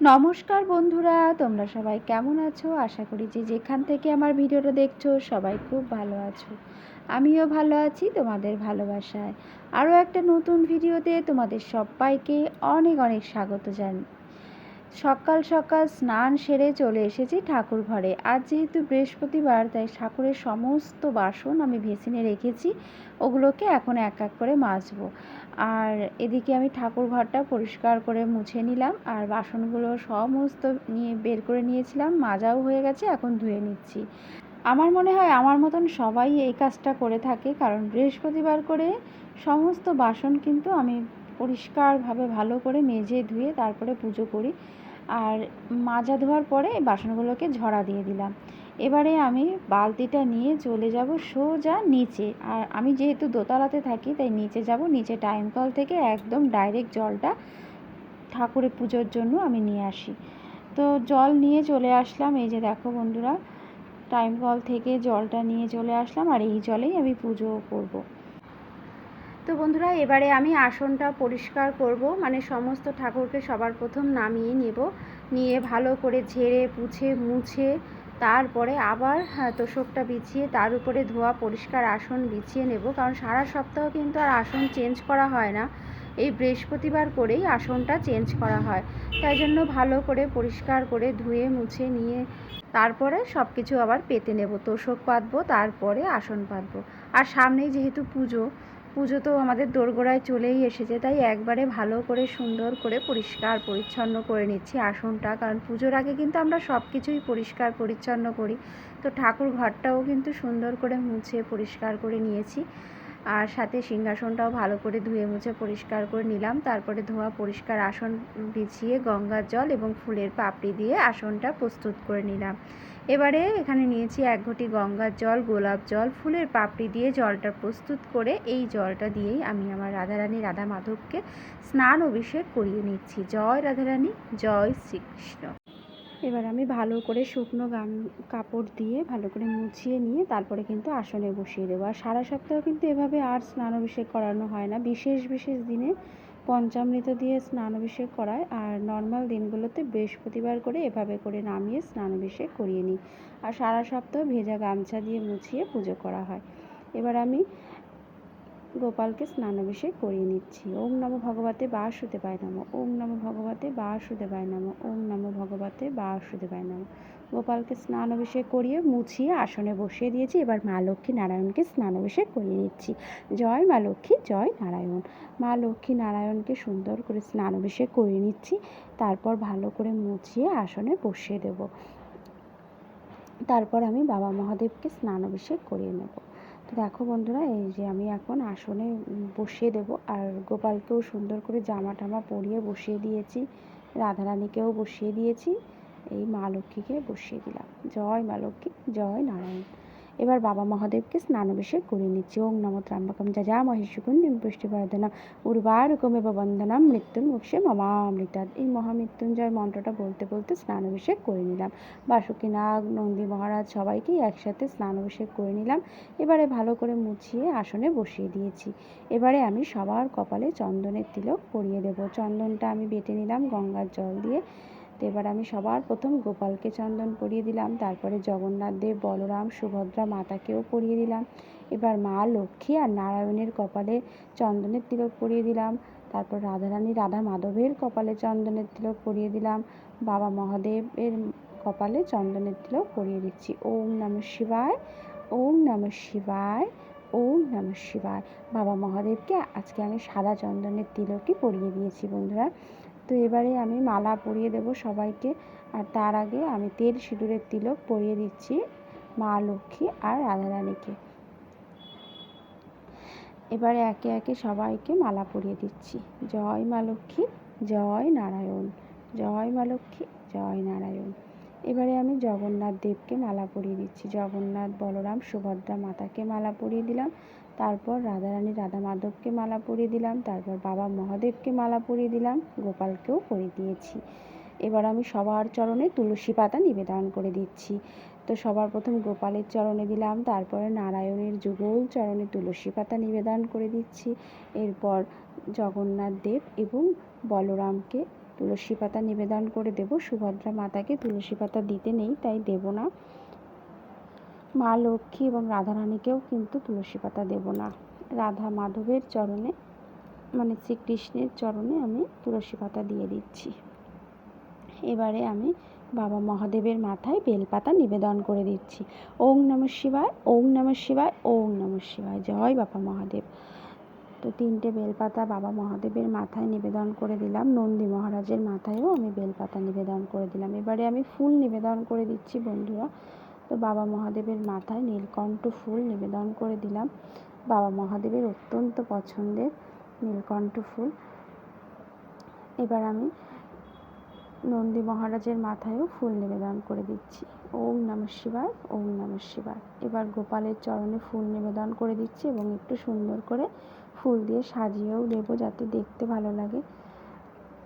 নমস্কার বন্ধুরা, তোমরা সবাই কেমন আছো? আশা করি যে যেখান থেকে আমার ভিডিওটা দেখছ, সবাই খুব ভালো আছো। আমিও ভালো আছি, তোমাদের ভালোবাসায়। আরও একটা নতুন ভিডিওতে তোমাদের সবাইকে অনেক অনেক স্বাগত জানাই সকাল সকাল স্নান সেরে চলে এসেছি ঠাকুর ঘরে। আজ যেহেতু বৃহস্পতিবার, তাই ঠাকুরের সমস্ত বাসন আমি ভেসিনে রেখেছি। ওগুলোকে এখন এক এক করে মাজবো। আর এদিকে আমি ঠাকুর ঘরটা পরিষ্কার করে মুছে নিলাম। আর বাসনগুলো সমস্ত নিয়ে বের করে নিয়েছিলাম। মাজাও হয়ে গেছে, এখন ধুয়ে নিচ্ছি। আমার মনে হয় আমার মতন সবাই এই কাজটা করে থাকে। কারণ বৃহস্পতিবার করে সমস্ত বাসন কিন্তু আমি পরিষ্কারভাবে ভালো করে মেজে ধুয়ে তারপরে পুজো করি। আর মাজা ধোয়ার পরে বাসনগুলোকে ঝরা দিয়ে দিলাম। এবারে আমি বালতিটা নিয়ে চলে যাব সোজা নিচে। আর আমি যেহেতু দোতলাতে থাকি, তাই নিচে যাব। নিচে টাইম কল থেকে একদম ডাইরেক্ট জলটা ঠাকুরের পুজোর জন্য আমি নিয়ে আসি। তো জল নিয়ে চলে আসলাম। এই যে দেখো বন্ধুরা টাইম কল থেকে জলটা নিয়ে চলে আসলাম। আর এই জলেই আমি পুজো করব। তো বন্ধুরা এবারে আমি আসনটা পরিষ্কার করব। মানে সমস্ত ঠাকুরকে সবার প্রথম নামিয়ে নেব। নিয়ে ভালো করে ঝেড়ে পুছে মুছে তারপরে আবার হ্যাঁ, তোষকটা বিছিয়ে তার উপরে ধোয়া পরিষ্কার আসন বিছিয়ে নেব। কারণ সারা সপ্তাহ কিন্তু আর আসন চেঞ্জ করা হয় না। এই বৃহস্পতিবার করেই আসনটা চেঞ্জ করা হয়। তাই জন্য ভালো করে পরিষ্কার করে ধুয়ে মুছে নিয়ে তারপরে সব কিছু আবার পেতে নেব। তোষক পাতবো তারপরে আসন পাতবো। আর সামনেই যেহেতু পুজো পুজো তো আমাদের দোরগোড়ায় চলেই এসেছে, তাই একবারে ভালো করে, সুন্দর করে, পরিষ্কার, পরিচ্ছন্ন করে নিচ্ছি আসনটা। কারণ পুজোর আগে কিন্তু আমরা সব কিছুই পরিষ্কার, পরিচ্ছন্ন করি। তো ঠাকুর ঘরটাও কিন্তু সুন্দর করে মুছে, পরিষ্কার করে নিয়েছি। আর সাথে সিংহাসনটাও ভালো করে ধুয়ে মুছে, পরিষ্কার করে নিলাম। তারপরে ধোয়া, পরিষ্কার আসন বিছিয়ে গঙ্গার জল এবং ফুলের পাপড়ি দিয়ে আসনটা প্রস্তুত করে নিলাম। এবারে এখানে নিয়েছি এক ঘটি গঙ্গার জল, গোলাপ জল, ফুলের পাপড়ি দিয়ে জলটা প্রস্তুত করে এই জলটা দিয়েই আমি আমার রাধারানী রাধা মাধবকে স্নান অভিষেক করিয়ে নিচ্ছি। জয় রাধারানী, জয় শ্রীকৃষ্ণ। এবার আমি ভালো করে শুকনো গাম কাপড় দিয়ে ভালো করে মুছিয়ে নিয়ে তারপরে কিন্তু আসনে বসিয়ে দেবো। আর সারা সপ্তাহ কিন্তু এভাবে আর স্নান অভিষেক করানো হয় না। বিশেষ বিশেষ দিনে পঞ্চামৃত দিয়ে স্নান অভিষেক করায় আর নর্মাল দিনগুলোতে বৃহস্পতিবার করে এভাবে করে নামিয়ে স্নান অভিষেক করিয়ে নিই। আর সারা সপ্তাহ ভেজা গামছা দিয়ে মুছিয়ে পুজো করা হয়। এবার আমি গোপালকে স্নানাভিষেক করিয়ে নিচ্ছি। ওম নম ভগবতে বাসুদেবায় নম। ওম নম ভগবতে বাসুদেবায় নম। ওম নম ভগবতে বাসুদেবায় নম। গোপালকে স্নান অভিষেক করিয়ে মুছিয়ে আসনে বসিয়ে দিয়েছি। এবার মা লক্ষ্মী নারায়ণকে স্নান অভিষেক করিয়ে নিচ্ছি। জয় মা লক্ষ্মী, জয় নারায়ণ। মা লক্ষ্মী নারায়ণকে সুন্দর করে স্নান অভিষেক করিয়ে নিচ্ছি। তারপর ভালো করে মুছিয়ে আসনে বসিয়ে দেব। তারপর আমি বাবা মহাদেবকে স্নান অভিষেক করিয়ে নেব। তো দেখো বন্ধুরা, এই যে আমি এখন আসনে বসিয়ে দেব। আর গোপালকেও সুন্দর করে জামা টামা পরিয়ে বসিয়ে দিয়েছি, রাধারানীকেও বসিয়ে দিয়েছি, এই মা লক্ষ্মীকে বসিয়ে দিলাম। জয় মা লক্ষ্মী, জয় নারায়ণ। এবার বাবা মহাদেবকে স্নানাভিষেক করে নিচ্ছি। ওং নম ত্রাম্বকম যা মহিষুকুন্দিম পুষ্টিবর্ধনা উর্বারুকমেব বন্দনাম মৃত্যুর মুখে মমামৃতাদ এই মহামৃত্যুঞ্জয় মন্ত্রটা বলতে বলতে স্নানাভিষেক করে নিলাম। বাসুকি নাগ নন্দী মহারাজ সবাইকেই একসাথে স্নানাভিষেক করে নিলাম। এবারে ভালো করে মুছিয়ে আসনে বসিয়ে দিয়েছি। এবারে আমি সবার কপালে চন্দনের তিলক পরিয়ে দেব। চন্দনটা আমি বেটে নিলাম গঙ্গার জল দিয়ে। তো এবার আমি সবার প্রথম গোপালকে চন্দন পরিয়ে দিলাম, তারপরে জগন্নাথ দেব, বলরাম, সুভদ্রা মাতাকেও পরিয়ে দিলাম। এবার মা লক্ষ্মী আর নারায়ণের কপালে চন্দনের তিলক পরিয়ে দিলাম। তারপর রাধারানী রাধা মাধবের কপালে চন্দনের তিলক পরিয়ে দিলাম। বাবা মহাদেবের কপালে চন্দনের তিলক পরিয়ে দিচ্ছি। ওম নম শিবায়, ওম নম শিবায়, ওম নম শিবায়। বাবা মহাদেবকে আজকে আমি সাদা চন্দনের তিলকই পরিয়ে দিয়েছি বন্ধুরা। তো এবারে আমি মালা পরিয়ে দেব সবাইকে। আর তার আগে আমি তেল সিঁদুরের তিলক পরিয়ে দিচ্ছি মা লক্ষ্মী আর রাধারানীকে এবারে একে একে সবাইকে মালা পরিয়ে দিচ্ছি। জয় মা লক্ষ্মী, জয় নারায়ণ, জয় মা লক্ষ্মী, জয় নারায়ণ। এবারে আমি জগন্নাথ দেবকে মালা পরিয়ে দিচ্ছি। জগন্নাথ, বলরাম, সুভদ্রা মাতাকে মালা পরিয়ে দিলাম। তারপর রাধারানী রাধা মাধবকে মালা পরিয়ে দিলাম। তারপর বাবা মহাদেবকে মালা পরিয়ে দিলাম। গোপালকেও পরিয়ে দিয়েছি। এবার আমি সবার চরণে তুলসী পাতা নিবেদন করে দিচ্ছি। তো সবার প্রথম গোপালের চরণে দিলাম। তারপরে নারায়ণের যুগল চরণে তুলসী পাতা নিবেদন করে দিচ্ছি। এরপর জগন্নাথ দেব এবং বলরামকে তুলসী পাতা নিবেদন করে দেব। সুভদ্রা মাতাকে তুলসী পাতা দিতে নেই, তাই দেব না। মা লক্ষ্মী এবং রাধারানীকেও কিন্তু তুলসী পাতা দেব না। রাধা মাধবের চরণে মানে শ্রীকৃষ্ণের চরণে আমি তুলসী পাতা দিয়ে দিচ্ছি। এবারে আমি বাবা মহাদেবের মাথায় বেলপাতা নিবেদন করে দিচ্ছি। ওং নম শিবায় ওং নম শিবায় ওং নম শিবায়। জয় বাবা মহাদেব। তো তিনটে বেলপাতা বাবা মহাদেবের মাথায় নিবেদন করে দিলাম। নন্দী মহারাজের মাথায়ও আমি বেলপাতা নিবেদন করে দিলাম। এবারে আমি ফুল নিবেদন করে দিচ্ছি বন্ধুরা। তো বাবা মহাদেবের মাথায় নীলকণ্ঠ ফুল নিবেদন করে দিলাম। বাবা মহাদেবের অত্যন্ত পছন্দের নীলকণ্ঠ ফুল। এবার আমি নন্দী মহারাজের মাথায়ও ফুল নিবেদন করে দিচ্ছি। ওম নম শিবায়, ওম নম শিবায়। এবার গোপালের চরণে ফুল নিবেদন করে দিচ্ছি এবং একটু সুন্দর করে ফুল দিয়ে সাজিয়েও দেবো যাতে দেখতে ভালো লাগে।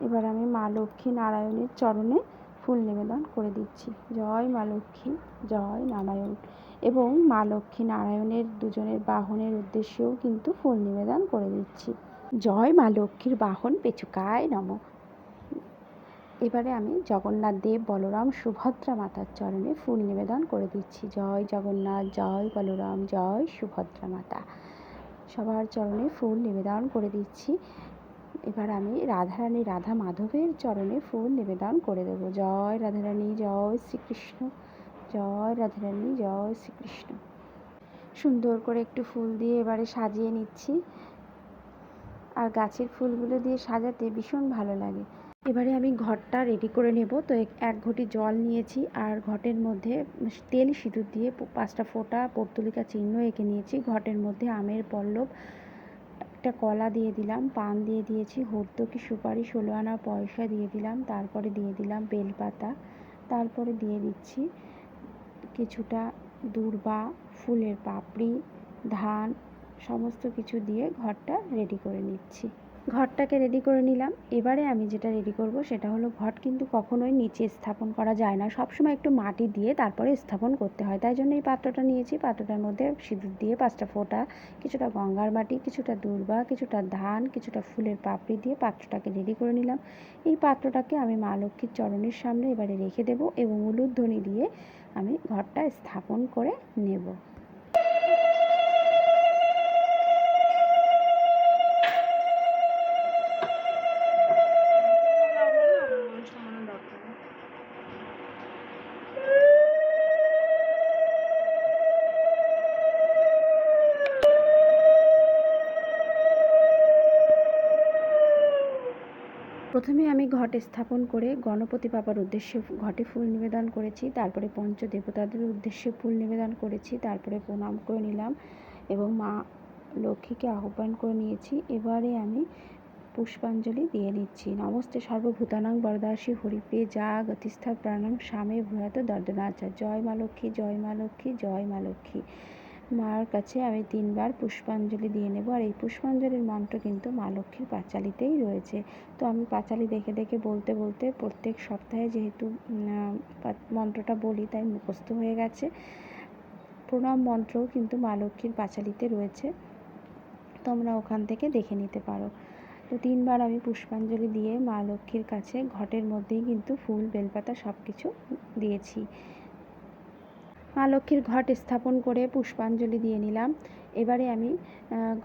এবার আমি মা লক্ষ্মী নারায়ণের চরণে ফুল নিবেদন করে দিচ্ছি। জয় মা লক্ষ্মী, জয় নারায়ণ। এবং মা লক্ষ্মী নারায়ণের দুজনের বাহনের উদ্দেশ্যেও কিন্তু ফুল নিবেদন করে দিচ্ছি। জয় মা লক্ষ্মীর বাহন পেচুকায় নম। এবারে আমি জগন্নাথ দেব বলরাম সুভদ্রা মাতার চরণে ফুল নিবেদন করে দিচ্ছি। জয় জগন্নাথ, জয় বলরাম, জয় সুভদ্রা মাতা। সবার চরণে ফুল নিবেদন করে দিচ্ছি। এবার আমি রাধারানী রাধা মাধবের চরণে ফুল নিবেদন করে দেব। জয় রাধারানী, জয় শ্রীকৃষ্ণ, জয় রাধারানী, জয় শ্রীকৃষ্ণ। সুন্দর করে একটু ফুল দিয়ে এবারে সাজিয়ে নিচ্ছি। আর গাছের ফুলগুলো দিয়ে সাজাতে ভীষণ ভালো লাগে। এবারে আমি ঘরটা রেডি করে নেব। তো এক- ঘটি জল নিয়েছি আর ঘটের মধ্যে তেল সিঁদুর দিয়ে পাঁচটা ফোঁটা পর্তুলিকা চিহ্ন এঁকে নিয়েছি। ঘটের মধ্যে আমের পল্লব, একটা কলা দিয়ে দিলাম, পান দিয়ে দিয়েছি হর্তকি সুপারি, ষোলো আনা পয়সা দিয়ে দিলাম, তারপরে দিয়ে দিলাম বেলপাতা, তারপরে দিয়ে দিচ্ছি কিছুটা দূর্বা, ফুলের পাপড়ি, ধান, সমস্ত কিছু দিয়ে ঘরটা রেডি করে নিচ্ছি। ঘরটাকে রেডি করে নিলাম। এবারে আমি যেটা রেডি করব সেটা হলো ঘট কিন্তু কখনোই নিচে স্থাপন করা যায় না। সবসময় একটু মাটি দিয়ে তারপরে স্থাপন করতে হয়। তাই জন্য এই পাত্রটা নিয়েছি। পাত্রটার মধ্যে সিঁদুর দিয়ে পাঁচটা ফোঁটা, কিছুটা গঙ্গার মাটি, কিছুটা দূর্বা, কিছুটা ধান, কিছুটা ফুলের পাপড়ি দিয়ে পাত্রটাকে রেডি করে নিলাম। এই পাত্রটাকে আমি মা লক্ষ্মীর চরণের সামনে এবারে রেখে দেব এবং উলুধ্বনি দিয়ে আমি ঘরটা স্থাপন করে নেব। প্রথমে আমি ঘট স্থাপন করে গণপতি বাবার উদ্দেশ্যে ঘটে ফুল নিবেদন করেছি, তারপরে পঞ্চ দেবতাদের উদ্দেশ্যে ফুল নিবেদন করেছি, তারপরে প্রণাম করে নিলাম এবং মা লক্ষ্মীকে আহ্বান করে নিয়েছি। এবারে আমি পুষ্পাঞ্জলি দিয়ে নিচ্ছি নমস্তে সর্বভূতানাং বরদাসী হরিপ্রিয়ে যা গতিস্থা প্রাণাং স্বামী ভূয়াত দর্দনাচার জয় মা লক্ষ্মী, জয় মা লক্ষ্মী, জয় মা লক্ষ্মী। মার কাছে আমি তিনবার পুষ্পাঞ্জলি দিয়ে নেব। আর এই পুষ্পাঞ্জলির মন্ত্র কিন্তু মা লক্ষ্মীর পাঁচালিতেই রয়েছে। তো আমি পাঁচালি দেখে দেখে বলতে বলতে প্রত্যেক সপ্তাহে যেহেতু মন্ত্রটা বলি, তাই মুখস্থ হয়ে গেছে। প্রণাম মন্ত্রও কিন্তু মা লক্ষ্মীর পাঁচালিতে রয়েছে। তোমরা ওখান থেকে দেখে নিতে পারো। তো তিনবার আমি পুষ্পাঞ্জলি দিয়ে মা লক্ষ্মীর কাছে ঘটের মধ্যেই কিন্তু ফুল, বেলপাতা সব কিছু দিয়েছি। মা লক্ষ্মীর ঘট স্থাপন করে পুষ্পাঞ্জলি দিয়ে নিলাম। এবারে আমি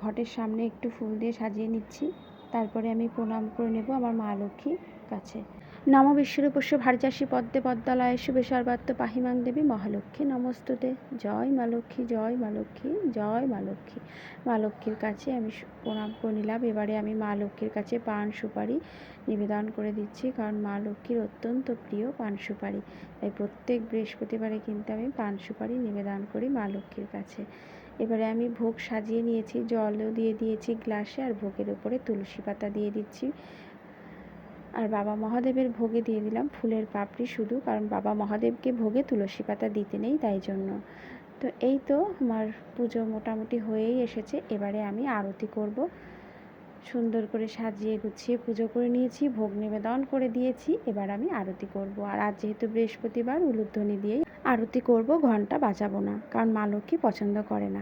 ঘটের সামনে একটু ফুল দিয়ে সাজিয়ে নিচ্ছি। তারপরে আমি প্রণাম করে নেব আমার মা লক্ষ্মীর কাছে। নম বিশ্বরূপস্য ভারচাষী পদ্মে পদ্মালয় শুভে সর্বাত্ম পাহিমাং দেবী মহালক্ষ্মী। নমস্তুতে। জয় মা লক্ষ্মী, জয় মা লক্ষ্মী, জয় মা লক্ষ্মী। মা লক্ষ্মীর কাছে আমি প্রণাম করে নিলাম। এবারে আমি মা লক্ষ্মীর কাছে পান সুপারি নিবেদন করে দিচ্ছি, কারণ মা লক্ষ্মীর অত্যন্ত প্রিয় পান সুপারি। তাই প্রত্যেক বৃহস্পতিবারে কিন্তু আমি পান সুপারি নিবেদন করি মা লক্ষ্মীর কাছে। এবারে আমি ভোগ সাজিয়ে নিয়েছি, জলও দিয়ে দিয়েছি গ্লাসে, আর ভোগের উপরে তুলসী পাতা দিয়ে দিচ্ছি। আর বাবা মহাদেবের ভোগে দিয়ে দিলাম ফুলের পাপড়ি শুধু, কারণ বাবা মহাদেবকে ভোগে তুলসী পাতা দিতে নেই তাই জন্য। তো এই তো আমার পুজো মোটামুটি হয়েই এসেছে। এবারে আমি আরতি করব। সুন্দর করে সাজিয়ে গুছিয়ে পুজো করে নিয়েছি, ভোগ নিবেদন করে দিয়েছি, এবার আমি আরতি করব। আর আজ যেহেতু বৃহস্পতিবার, উলুধ্বনি দিয়েই আরতি করব, ঘণ্টা বাজাবো না, কারণ মা লক্ষ্মী পছন্দ করে না।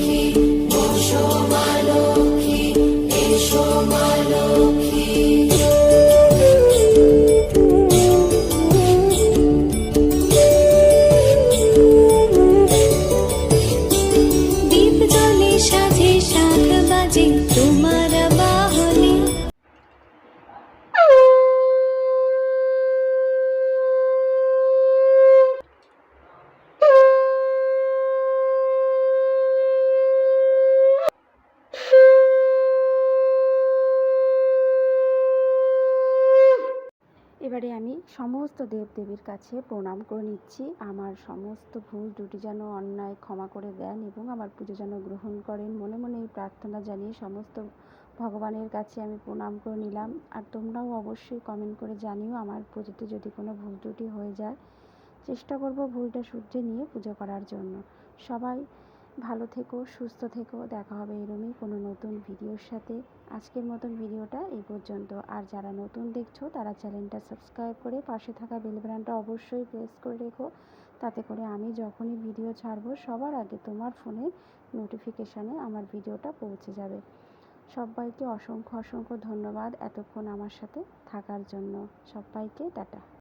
আমি সমস্ত দেবদেবীর কাছে প্রণাম করে নিচ্ছি। আমার সমস্ত ভুল ত্রুটি যেন অন্যায় ক্ষমা করে দেন এবং আমার পুজো যেন গ্রহণ করেন। মনে মনে এই প্রার্থনা জানিয়ে সমস্ত ভগবানের কাছে আমি প্রণাম করে নিলাম। আর তোমরাও অবশ্যই কমেন্ট করে জানিও আমার পুজোতে যদি কোনো ভুল ত্রুটি হয়ে যায়। চেষ্টা করব ভুলটা শুধরে নিয়ে পুজো করার জন্য। সবাই ভালো থেকো, সুস্থ থেকো। দেখা হবে এরমই কোনো নতুন ভিডিওর সাথে। আজকের মতন ভিডিওটা এই পর্যন্ত। আর যারা নতুন দেখছ, তারা চ্যানেলটা সাবস্ক্রাইব করে পাশে থাকা বেল বাটনটা অবশ্যই প্রেস করে রেখো। তাতে করে আমি যখনই ভিডিও ছাড়বো, সবার আগে তোমার ফোনের নোটিফিকেশানে আমার ভিডিওটা পৌঁছে যাবে। সবাইকে অসংখ্য অসংখ্য ধন্যবাদ এতক্ষণ আমার সাথে থাকার জন্য। সবাইকে টাটা।